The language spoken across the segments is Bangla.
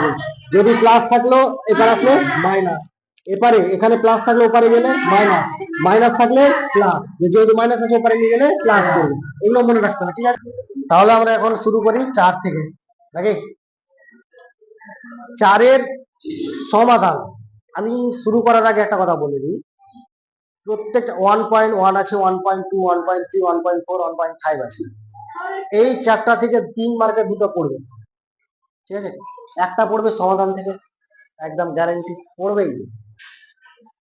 হবে যদি প্লাস থাকল এপারে আসলে মাইনাস এপারে, এখানে প্লাস থাকলে ওপারে গেলে মাইনাস মাইনাস থাকলে প্লাস যেহেতু মাইনাস আছে, ওপারে নিয়ে গেলে প্লাস করবে। এগুলো মনে রাখতে হবে, ঠিক আছে? তাহলে আমরা এখন শুরু করি চার থেকে, নাকি? চারের সমাধান। আমি শুরু করার আগে একটা কথা বলে দিই। প্রত্যেকটা ওয়ান পয়েন্ট ওয়ান আছে one point two one point three one point four one point five আছে। এই চারটা থেকে তিন মার্কে দুটো পড়বে ঠিক আছে? একটা পড়বে সমাধান থেকে, একদম গ্যারেন্টি পড়বেই।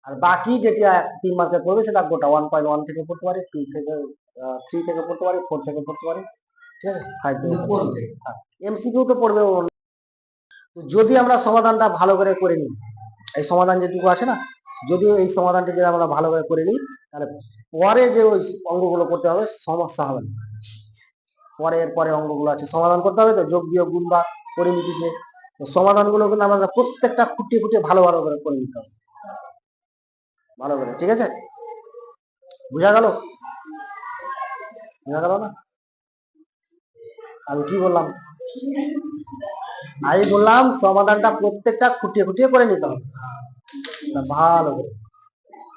আর বাকি যেটা তিন মার্কে পড়বে সেটা গোটা ওয়ান পয়েন্ট ওয়ান থেকে পড়তে পারে টু থেকে থ্রি থেকে পড়তে পারে ফোর থেকে পড়তে পারে, ঠিক আছে? ফাইভ পড়বে এমসিকিউ তো পড়বে যদি আমরা সমাধানটা ভালো করে করে নিই, এই সমাধান যেটুকু আছে না, যদিও এই সমাধানটা যদি আমরা ভালো করে করে নিই, তাহলে পরে যে ওই অঙ্গগুলো করতে হবে, সমস্যা হবে না। পরে এর পরে অঙ্গগুলো আছে। সমাধান করতে হবে তো, যোগ বিয়োগ গুণ বা পরিমিতিতে সমাধানগুলো কিন্তু আমাদের প্রত্যেকটা খুঁটিয়ে খুঁটিয়ে ভালো ভালো করে করে নিতে হবে। ভালো করে, ঠিক আছে? বুঝা গেল? বুঝা গেল না? আমি কি বললাম? আমি বললাম সমাধানটা প্রত্যেকটা খুঁটিয়ে খুঁটিয়ে করে নিতে হবে। ভালো করে।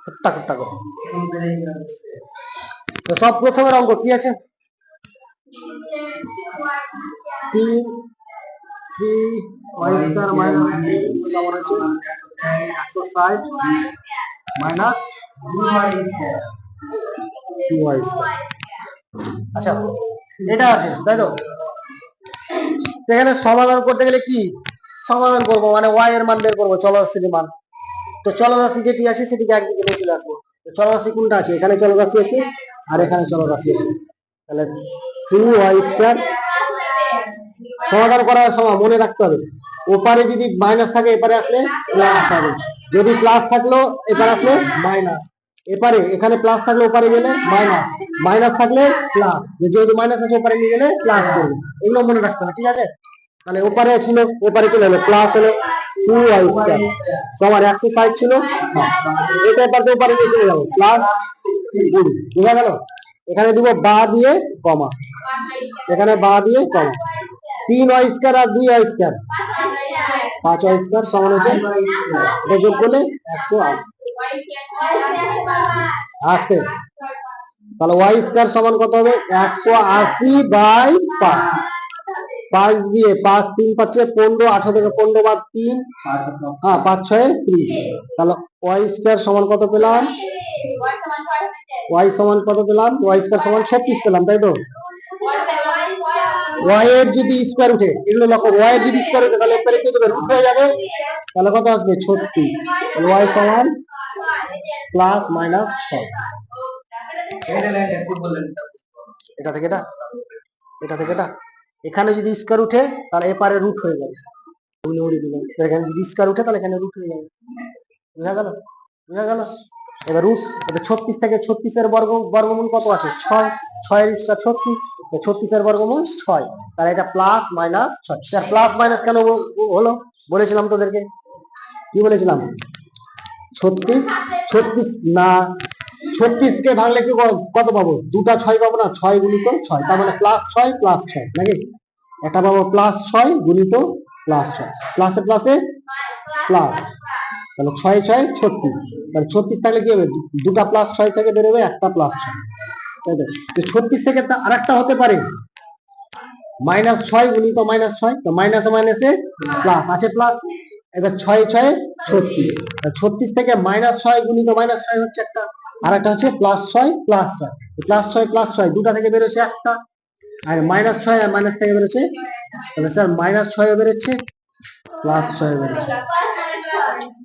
খুট্টা খুট্টা করে। তো সব প্রথমের অঙ্ক কি আছে? তিন থ্রি ওয়াই স্কোয়ার মাইনাস সমান আছে একশো ষাট মাইনাস টু ওয়াই স্কোয়ার আচ্ছা এটা আছে তাই তো? এখানে সমাধান করতে গেলে কি? সমাধান করব মানে ওয়াই এর মান বের করব চলরাশির মান। তো চলরাশি যেটি আছে সেটিকে একদিকে নিয়ে চলে আসব। তো চলরাশি কোনটা আছে? এখানে চলরাশি আছে আর এখানে চলরাশি আছে। তাহলে থ্রি ওয়াই স্কোয়ার সমাধান করার সময় মনে রাখতে হবে। ওপারে যদি মাইনাস থাকে, এপারে আসলে প্লাস হবে। যদি প্লাস থাকল, এপারে আসলে মাইনাস এপারে, এখানে প্লাস থাকলে ওপারে গেলে মাইনাস মাইনাস থাকলে প্লাস যেহেতু মাইনাস আছে, ওপারে নিয়ে গেলে প্লাস করবে। এগুলো মনে রাখতে হবে, ঠিক আছে? তাহলে ওপারে ছিল, ওপারে চলে এলো প্লাস হলো টু ওয়াই স্কোয়ার সবার একশো ষাট ছিল এটা এবার তো ওপারে নিয়ে চলে যাব প্লাস কুড়ি বোঝা গেল? এখানে দিব বা দিয়ে কমা। এখানে বা দিয়ে কমা। তিন স্কোয়ার আর দুই স্কোয়ার পাঁচ স্কোয়ার সমান হচ্ছে এটা যোগ করলে একশো আসতে। তাহলে ওয়াই স্কোয়ার সমান কত হবে? একশো আশি বাই পাঁচ। পাঁচ দিয়ে পাঁচ তিন পাচ্ছে পনেরো, আঠারো থেকে পনেরো বাদ তিন। হ্যাঁ পাঁচ ছয়, ত্রিশ। তাহলে ওয়াই স্কোয়ার সমান কত পেলাম? ওয়াই সমান কত পেলাম? ওয়াই স্কোয়ার সমান ছত্রিশ পেলাম, তাই তো? ওয়াই যদি স্কোয়ার উঠে, এগুলো লক্ষ্য ওয়াই যদি স্কোয়ার উঠে, তাহলে এরপরে কি দেবে রুট হয়ে যাবে। তাহলে কত আসবে? ছত্রিশ। তাহলে ওয়াই সমান প্লাস মাইনাস ছয়। এটা থেকে এটা? এটা থেকে এটা? এখানে যদি স্কোয়ার উঠে, তাহলে এপারে রুট হয়ে যাবে। এখানে যদি স্কোয়ার উঠে, তাহলে এখানে রুট হয়ে যাবে। বুঝা গেল? বুঝা গেল? এবার রুট এটা ছত্রিশ থেকে ছত্রিশের বর্গ, বর্গমূল কত আছে? ছয়। ছয়ের স্কোয়ার ছত্রিশ। ছত্রিশের বর্গমূল ছয়। তাহলে এটা প্লাস মাইনাস ছয়। প্লাস মাইনাস কেন হলো বলেছিলাম তোদেরকে। কি বলেছিলাম? ছত্রিশ ছত্রিশ না, ছত্রিশকে ভাঙলে কি কত পাবো? দুটা ছয় পাবো না? ছয় গুণিত ছয়। তার মানে প্লাস ছয় প্লাস ছয়, নাকি? একটা পাবো প্লাস ছয় গুণিত প্লাস ছয়। প্লাসে প্লাসে প্লাস তাহলে ছয় ছয়, ছত্রিশ। তাহলে ছত্রিশ থাকলে কি হবে? দুটা প্লাস ছয় থেকে বেরোবে, একটা প্লাস ছয়। ছত্রিশ থেকে তা আরেকটা হতে পারে। মাইনাস ছয়, গুণিত মাইনাস ছয়, তো মাইনাস মাইনাসে প্লাস আছে প্লাস এবার ছয় ছয়, ছত্রিশ। ছত্রিশ থেকে মাইনাস ছয়, গুণিত মাইনাস ছয় হচ্ছে একটা। আর একটা হচ্ছে প্লাস ছয় প্লাস ছয়। প্লাস ছয় প্লাস ছয়, দুটা থেকে বেরোচ্ছে একটা। আর মাইনাস ছয় আর মাইনাস থেকে বেরোচ্ছে? তাহলে স্যার মাইনাস ছয় বেরোচ্ছে প্লাস ছয় বেরোচ্ছে।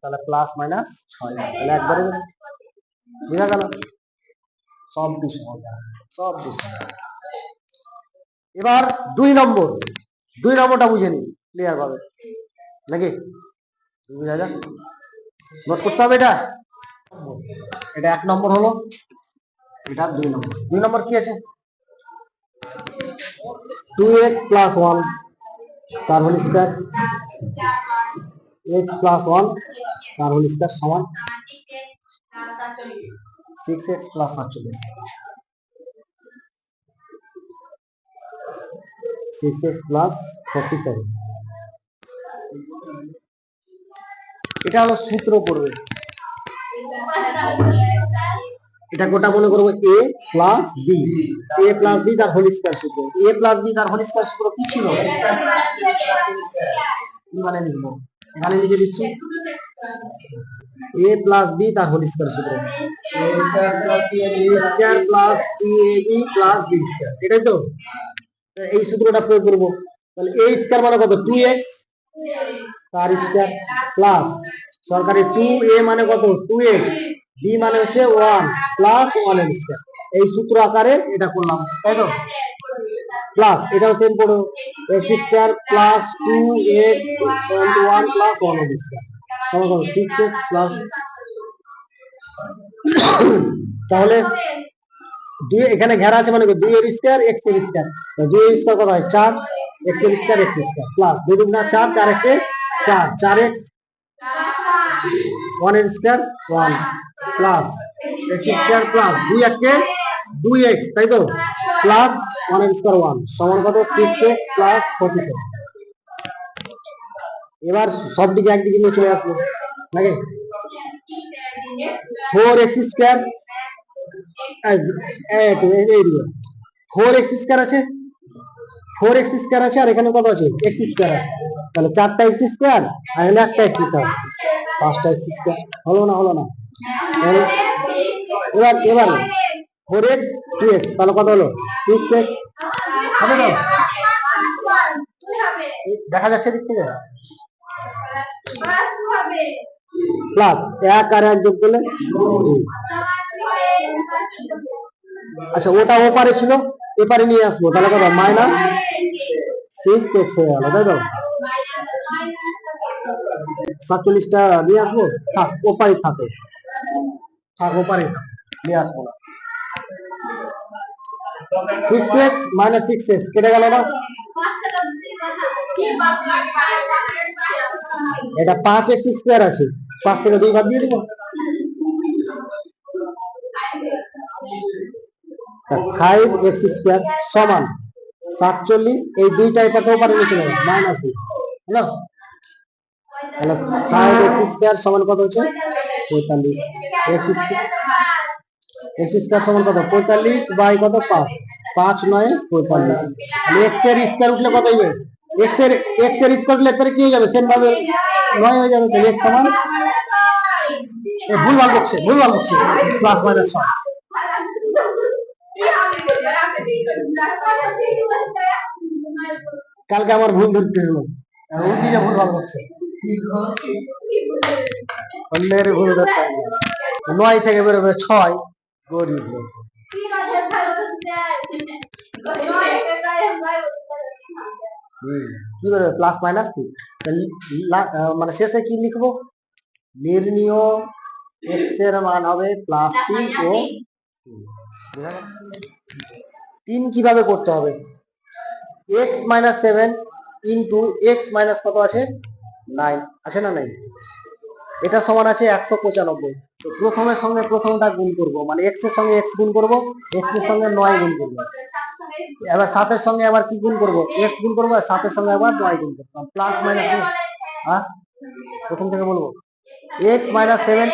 তাহলে প্লাস মাইনাস ছয়। তাহলে একবারে বুঝা গেল। সব বিষয় সব বিষয় এবার দুই নম্বর। দুই নম্বরটা বুঝে নি ক্লিয়ার ভাবে। নাকি? বুঝা যাক। নোট করতে হবে এটা? এটা এক নম্বর হলো, এটা দুই নম্বর। দুই নম্বর কি আছে? টু এক্স প্লাস ওয়ান তার whole square. X plus one তার হোল স্কোয়ার সমান six x plus six x plus forty এটা হলো সূত্র পড়বে। এটা গোটা মনে করব a plus b a plus b তার হোল সূত্র। এ প্লাস বি তার হোল সূত্র কি ছিল? এখানে লিখব। এখানে লিখে দিচ্ছি। এ প্লাস বি তার হোল স্কয়ার সূত্র। Square plus two b plus b square এটাই তো? এই সূত্রটা প্রয়োগ করব। তাহলে এ স্কয়ার মানে কত? টু এক্স তার স্কয়ার প্লাস সরকারি টু এ মানে কত? টু এক্স বি মানে হচ্ছে ওয়ান প্লাস ওয়ানের স্কয়ার এই সূত্র আকারে এটা করলাম, তাই তো? প্লাস এটাও সেম করো। X square plus two x one plus ওয়ানের স্কয়ার সমান কত সিক্স এক্স প্লাস তাহলে দুই এখানে ঘেরা আছে মানে দুই এর স্কয়ার এক্সের স্কয়ার দুই এর স্কয়ার কত হয়? চার। এক্সের স্কয়ার এক্স স্কয়ার প্লাস দুই দুগুণা চার চার একে চার। চার এক্স ওয়ানের square one plus x square plus দুই একে দুই এক্স তাই তো? প্লাস ওয়ানের স্কয়ার ওয়ান সমান কত? Six x plus forty seven এবার সব দিকে একদিকে নিয়ে চলে আসব। নাকি? ফোর এক্স স্কয়ার ফোর আছে? ফোর আছে, আর এখানে কত আছে? স্কয়ার আছে। তাহলে চারটা স্কয়ার আর একটা পাঁচটা স্কয়ার হলো না হলো না? এবার ফোর এক্স টু এক্স তাহলে কত হলো? সিক্স এক্স হবে দেখা যাচ্ছে দিক থেকে? প্লাস এক আর এক যোগ করলে? আচ্ছা ওটা ওপারে ছিল, এপারে নিয়ে আসব। তাহলে কত? মাইনাস সিক্স এক্স হয়ে গেল, তাই তো? সাতচল্লিশটা নিয়ে আসব? থাক, ওপারে থাকে। থাক, ওপারে নিয়ে আসব। না six x minus six x কেটে গেল না? এটা পাঁচ এক্স স্কোয়ার আছে। পাঁচ থেকে দুই বাদ দিয়ে দিব। ফাইভ এক্স স্কোয়ার সমান সাতচল্লিশ, এই দুইটা এটাকে ওপারে নিয়ে চলে যাবে মাইনাস তাহলে ফাইভ এক্স স্কোয়ার সমান কত হচ্ছে? পঁয়তাল্লিশ। এক্স স্কোয়ার এক্স স্কোয়ার সমান কত? পঁয়তাল্লিশ বাই কত? পাঁচ। পাঁচ নয়, পঁয়তাল্লিশ। এক্সের স্কোয়ার উঠলে কত হবে এক্সের এর স্কোয়ার উঠলে এরপরে কি হয়ে যাবে? সেম ভাবে হয়ে যাবে, তাহলে এক্স সমান। এ, ভুল ভালো করছে ভুল ভালো করছে প্লাস মাইনাস ছয় কালকে আমার ভুল ধরতে হলো। ভুল ভালো করছে অন্যের ভুল ধরতে। নয় থেকে বেরোবে ছয়। গরিব লোক। কি বেরোবে প্লাস মাইনাস লা- মানে শেষে কি লিখব? নির্ণীয় এক্সের মান হবে প্লাস তিন ও তিন। কীভাবে করতে হবে? X minus seven into x minus কত আছে? নাইন আছে না নাই? এটা সমান আছে একশো পঁচানব্বই। তো প্রথমের সঙ্গে প্রথমটা গুণ করব। মানে এক্সের সঙ্গে এক্স গুণ করব এক্সের সঙ্গে নয় গুণ করব। এবার সাতের সঙ্গে আবার কি গুণ করব? এক্স গুণ করব সাতের সঙ্গে আবার নয় গুণ করব। প্লাস মাইনাস হ্যাঁ? প্রথম থেকে বলব। X minus seven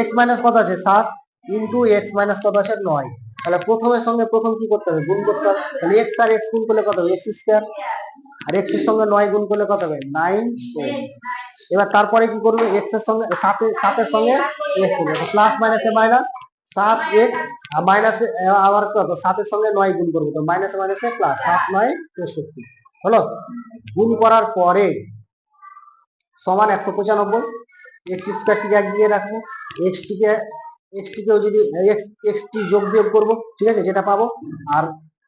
x minus কত আছে? সাত ইন্টু এক্স মাইনাস কত আছে? নয়। তাহলে প্রথমের সঙ্গে প্রথম কি করতে হবে? গুণ করতে হবে। তাহলে এক্স আর এক্স গুণ করলে কত হবে? এক্স স্কোয়ার আর এক্সের সঙ্গে নয় গুণ করলে কত হবে? নাইন এবার তারপরে কি করবে? এক্সের সঙ্গে, সাতের সাতের সঙ্গে এক্স প্লাস মাইনাসে মাইনাস সাত আর মাইনাসে আবার কত? সাতের সঙ্গে নয় গুণ করব তো মাইনাসে মাইনাসে প্লাস সাত নয় তেষট্টি। হলো? গুণ করার পরে সমান একশো পঁচানব্বই এক্স স্কোয়ারটিকে একদিকে রাখব। এক্স টিকে এক্স টিকেও যদি এক্স এক্স টি যোগ বিয়োগ করব, ঠিক আছে, যেটা পাবো, আর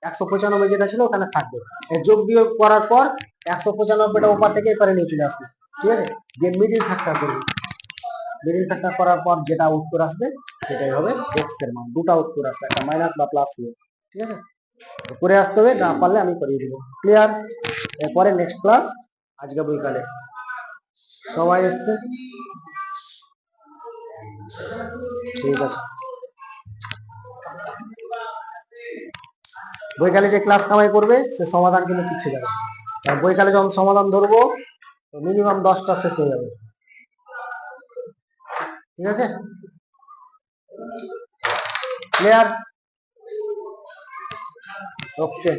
একশো পঁচানব্বই যেটা ছিল ওখানে থাকবে। যোগ বিয়োগ করার পর একশো পঁচানব্বইটা ওপার থেকে এপারে নিয়ে চলে আসবে, ঠিক আছে? দিয়ে মিডিল ফ্যাক্টর করবে। মিডিল ফ্যাক্টর করার পর যেটা উত্তর আসবে, সেটাই হবে এক্সের মান। দুটো উত্তর আসবে, একটা মাইনাস বা প্লাস হবে ঠিক আছে? করে আসতে হবে, না পারলে আমি করিয়ে দিব। ক্লিয়ার এরপরে নেক্সট ক্লাস আজকে বৈকালে। সবাই এসছে? ঠিক আছে। বৈকালে যে ক্লাস কামাই করবে, সে সমাধান কিন্তু পিছিয়ে যাবে। বৈকালে যখন সমাধান ধরবো মিনিমাম দশটা শেষ হয়ে যাবে। ঠিক আছে ক্লিয়ার ওকে